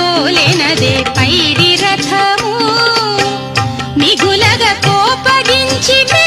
పోలేనదే పైరి రథము. మిగులగ కోపగించి